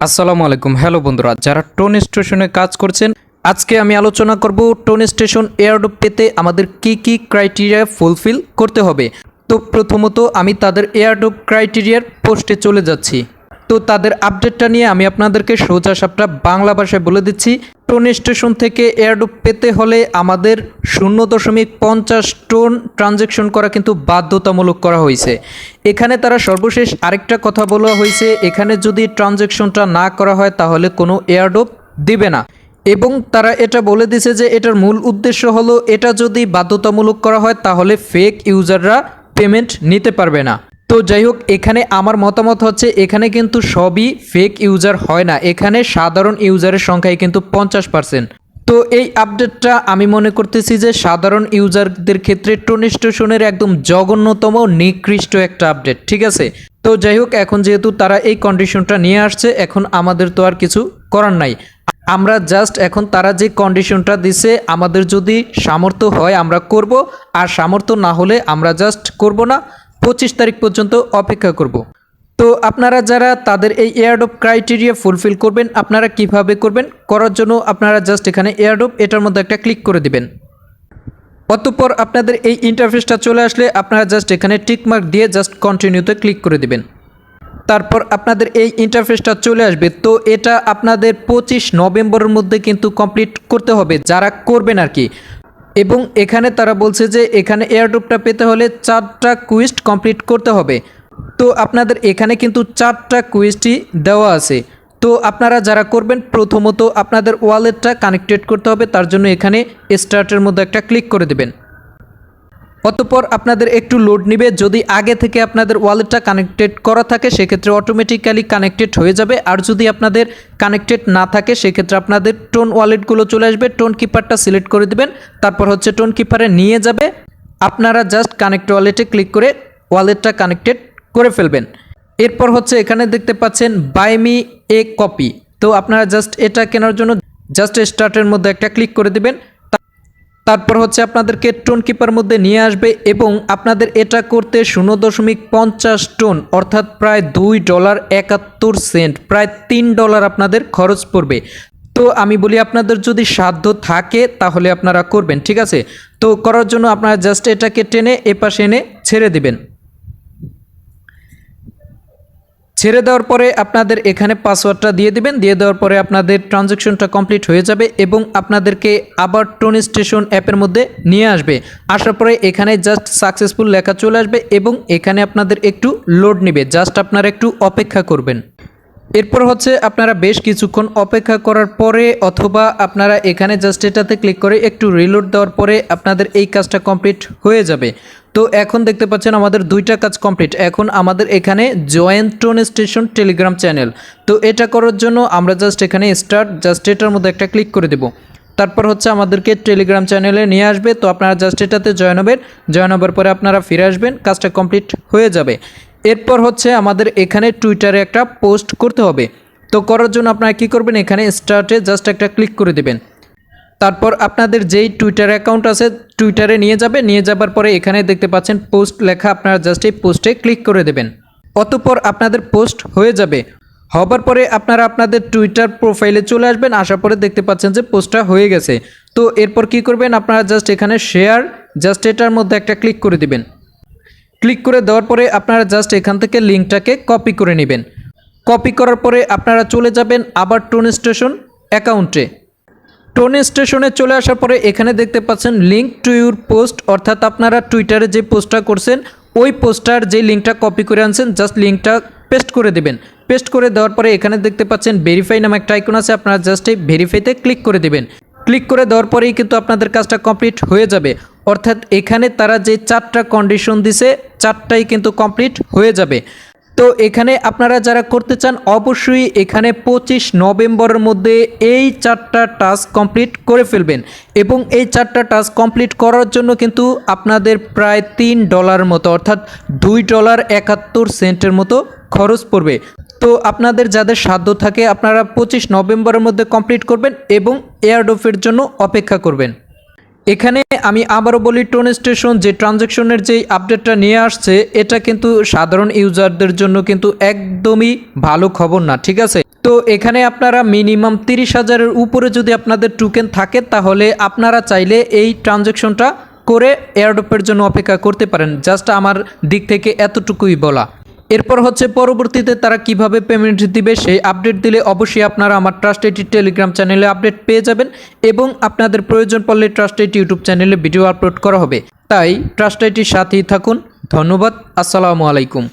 আসসালামু আলাইকুম। হ্যালো বন্ধুরা, যারা টোন স্টেশনে কাজ করছেন, আজকে আমি আলোচনা করব টোন স্টেশন এয়ারডোপ পেতে আমাদের কি কি ক্রাইটেরিয়া ফুলফিল করতে হবে। তো প্রথমত আমি তাদের এয়ারড ক্রাইটেরিয়ার পোস্টে চলে যাচ্ছি। তো তাদের আপডেটটা নিয়ে আমি আপনাদেরকে সোজা সাপটা বাংলা ভাষায় বলে দিচ্ছি। টোন স্টেশন থেকে এয়ারডোপ পেতে হলে আমাদের শূন্য দশমিক পঞ্চাশ টোন ট্রানজ্যাকশন করা কিন্তু বাধ্যতামূলক করা হয়েছে। এখানে তারা সর্বশেষ আরেকটা কথা বলা হয়েছে, এখানে যদি ট্রানজ্যাকশনটা না করা হয় তাহলে কোনো এয়ারডোপ দিবে না। এবং তারা এটা বলে দিছে যে এটার মূল উদ্দেশ্য হলো, এটা যদি বাধ্যতামূলক করা হয় তাহলে ফেক ইউজাররা পেমেন্ট নিতে পারবে না। তো যাই হোক এখানে আমার মতামত হচ্ছে, এখানে কিন্তু সবই ফেক ইউজার হয় না। এখানে সাধারণ ইউজারের সংখ্যাই কিন্তু পঞ্চাশ পার্সেন্ট তো এই আপডেটটা আমি মনে করতেছি যে, সাধারণ ইউজারদের ক্ষেত্রে টোন স্টেশনের একদম জঘন্যতম, নিকৃষ্ট একটা আপডেট ঠিক আছে? তো যাই হোক এখন যেহেতু তারা এই কন্ডিশনটা নিয়ে আসছে, এখন আমাদের তো আর কিছু করার নাই। আমরা জাস্ট এখন তারা যে কন্ডিশনটা দিছে, আমাদের যদি সামর্থ্য হয় আমরা করব, আর সামর্থ্য না হলে আমরা জাস্ট করব না। পঁচিশ তারিখ পর্যন্ত অপেক্ষা করব। তো আপনারা যারা তাদের এই এয়ারডোপ ক্রাইটেরিয়া ফুলফিল করবেন, আপনারা কীভাবে করবেন, করার জন্য আপনারা জাস্ট এখানে এয়ারডোপ এটার মধ্যে একটা ক্লিক করে দিবেন। অতঃপর আপনাদের এই ইন্টারফেসটা চলে আসলে আপনারা জাস্ট এখানে টিকমার্ক দিয়ে জাস্ট কন্টিনিউতে ক্লিক করে দিবেন। তারপর আপনাদের এই ইন্টারফেসটা চলে আসবে, তো এটা আপনাদের পঁচিশ নভেম্বরের মধ্যে কিন্তু কমপ্লিট করতে হবে, যারা করবেন আর কি। এবং এখানে তারা বলছে যে এখানে এয়ারড্রপটা পেতে হলে চারটা কুইস্ট কমপ্লিট করতে হবে। তো আপনাদের এখানে কিন্তু চারটা কুইস্টই দেওয়া আছে। তো আপনারা যারা করবেন, প্রথমত আপনাদের ওয়ালেটটা কানেক্টেড করতে হবে, তার জন্য এখানে স্টার্টের মধ্যে একটা ক্লিক করে দেবেন। অতঃপর আপনাদের একটু লোড নেবে। যদি আগে থেকে আপনাদের ওয়ালেটটা কানেক্টেড করা থাকে, সেক্ষেত্রে অটোমেটিক্যালি কানেক্টেড হয়ে যাবে। আর যদি আপনাদের কানেক্টেড না থাকে, সেক্ষেত্রে আপনাদের টোন ওয়ালেটগুলো চলে আসবে। টোন কিপারটা সিলেক্ট করে দেবেন। তারপর হচ্ছে টোন কিপারে নিয়ে যাবে। আপনারা জাস্ট কানেক্ট ওয়ালেটে ক্লিক করে ওয়ালেটটা কানেক্টেড করে ফেলবেন। এরপর হচ্ছে এখানে দেখতে পাচ্ছেন বাই মি এ কপি তো আপনারা জাস্ট এটা কেনার জন্য জাস্ট স্টার্টের মধ্যে একটা ক্লিক করে দিবেন। তারপর হচ্ছে আপনাদেরকে টোন কিপার মধ্যে নিয়ে আসবে এবং আপনাদের এটা করতে শূন্য দশমিক পঞ্চাশ টোন অর্থাৎ প্রায় দুই ডলার একাত্তর সেন্ট, প্রায় তিন ডলার আপনাদের খরচ পড়বে। তো আমি বলি আপনাদের যদি সাধ্য থাকে তাহলে আপনারা করবেন, ঠিক আছে? তো করার জন্য আপনারা জাস্ট এটাকে টেনে এপাশে এনে ছেড়ে দিবেন। ছেড়ে দেওয়ার পরে আপনাদের এখানে পাসওয়ার্ডটা দিয়ে দিবেন। দিয়ে দেওয়ার পরে আপনাদের ট্রানজ্যাকশনটা কমপ্লিট হয়ে যাবে এবং আপনাদেরকে আবার টোন স্টেশন অ্যাপের মধ্যে নিয়ে আসবে। আসার পরে এখানে জাস্ট সাকসেসফুল লেখা চলে আসবে এবং এখানে আপনাদের একটু লোড নেবে। জাস্ট আপনারা একটু অপেক্ষা করবেন। এরপর হচ্ছে আপনারা বেশ কিছুক্ষণ অপেক্ষা করার পরে অথবা আপনারা এখানে জাস্ট এটাতে ক্লিক করে একটু রিলোড দেওয়ার পরে আপনাদের এই কাজটা কমপ্লিট হয়ে যাবে। তো এখন দেখতে পাচ্ছেন আমাদের দুইটা কাজ কমপ্লিট এখন আমাদের এখানে join tone station telegram channel তো এটা করার জন্য আমরা জাস্ট এখানে স্টার্ট জাস্ট এটার মধ্যে একটা ক্লিক করে দেবো। তারপর হচ্ছে আমাদেরকে টেলিগ্রাম চ্যানেলে নিয়ে আসবে। তো আপনারা জাস্ট এটাতে জয়েন হবেন। জয়েন হবার পরে আপনারা ফিরে আসবেন। কাজটা কমপ্লিট হয়ে যাবে। এরপর হচ্ছে আমাদের এখানে টুইটারে একটা পোস্ট করতে হবে। তো করার জন্য আপনারা কী করবেন? এখানে স্টার্টে জাস্ট একটা ক্লিক করে দেবেন। তারপর আপনাদের যেই টুইটার অ্যাকাউন্ট আছে টুইটারে নিয়ে যাবে। নিয়ে যাবার পরে এখানে দেখতে পাচ্ছেন পোস্ট লেখা, আপনারা জাস্ট এই পোস্টে ক্লিক করে দেবেন। অতঃপর আপনাদের পোস্ট হয়ে যাবে। হবার পরে আপনারা আপনাদের টুইটার প্রোফাইলে চলে আসবেন। আসার পরে দেখতে পাচ্ছেন যে পোস্টটা হয়ে গেছে। তো এরপর কি করবেন? আপনারা জাস্ট এখানে শেয়ার জাস্ট এটার মধ্যে একটা ক্লিক করে দিবেন। ক্লিক করে দেওয়ার পরে আপনারা জাস্ট এখান থেকে লিঙ্কটাকে কপি করে নেবেন। কপি করার পরে আপনারা চলে যাবেন আবার টোন স্টেশন অ্যাকাউন্টে টোন স্টেশনে চলে আসার পরে এখানে দেখতে পাচ্ছেন লিঙ্ক টু ইউর পোস্ট অর্থাৎ আপনারা টুইটারে যে পোস্টটা করছেন, ওই পোস্টার যে লিঙ্কটা কপি করে আনছেন জাস্ট লিঙ্কটা পেস্ট করে দেবেন। পেস্ট করে দেওয়ার পরে এখানে দেখতে পাচ্ছেন ভেরিফাই নামে একটা আইকন আছে, আপনারা জাস্ট এই ভেরিফাইতে ক্লিক করে দেবেন। ক্লিক করে দেওয়ার পরেই কিন্তু আপনাদের কাজটা কমপ্লিট হয়ে যাবে। অর্থাৎ এখানে তারা যে চারটা কন্ডিশন দিছে, চারটাই কিন্তু কমপ্লিট হয়ে যাবে। তো এখানে আপনারা যারা করতে চান, অবশ্যই এখানে পঁচিশ নভেম্বরের মধ্যে এই চারটা টাস্ক কমপ্লিট করে ফেলবেন। এবং এই চারটা টাস্ক কমপ্লিট করার জন্য কিন্তু আপনাদের প্রায় তিন ডলার মতো, অর্থাৎ দুই ডলার একাত্তর সেন্টের মতো খরচ পড়বে। তো আপনাদের যাদের সাধ্য থাকে আপনারা পঁচিশ নভেম্বরের মধ্যে কমপ্লিট করবেন এবং এয়ারডোফের জন্য অপেক্ষা করবেন। এখানে আমি আবারও বলি টোন স্টেশন যে ট্রানজ্যাকশনের যে আপডেটটা নিয়ে আসছে, এটা কিন্তু সাধারণ ইউজারদের জন্য কিন্তু একদমই ভালো খবর না, ঠিক আছে? তো এখানে আপনারা মিনিমাম তিরিশ হাজারের উপরে যদি আপনাদের টোকেন থাকে, তাহলে আপনারা চাইলে এই ট্রানজ্যাকশনটা করে এয়ারডপের জন্য অপেক্ষা করতে পারেন। জাস্ট আমার দিক থেকে এতটুকুই বলা। এরপর হচ্ছে পরবর্তীতে তারা কীভাবে পেমেন্ট দিবে সেই আপডেট দিলে অবশ্যই আপনারা আমার ট্রাস্ট এটি টেলিগ্রাম চ্যানেলে আপডেট পেয়ে যাবেন এবং আপনাদের প্রয়োজন পড়লে ট্রাস্ট এটি ইউটিউব চ্যানেলে ভিডিও আপলোড করা হবে। তাই ট্রাস্ট এটির সাথেই থাকুন। ধন্যবাদ। আসসালামু আলাইকুম।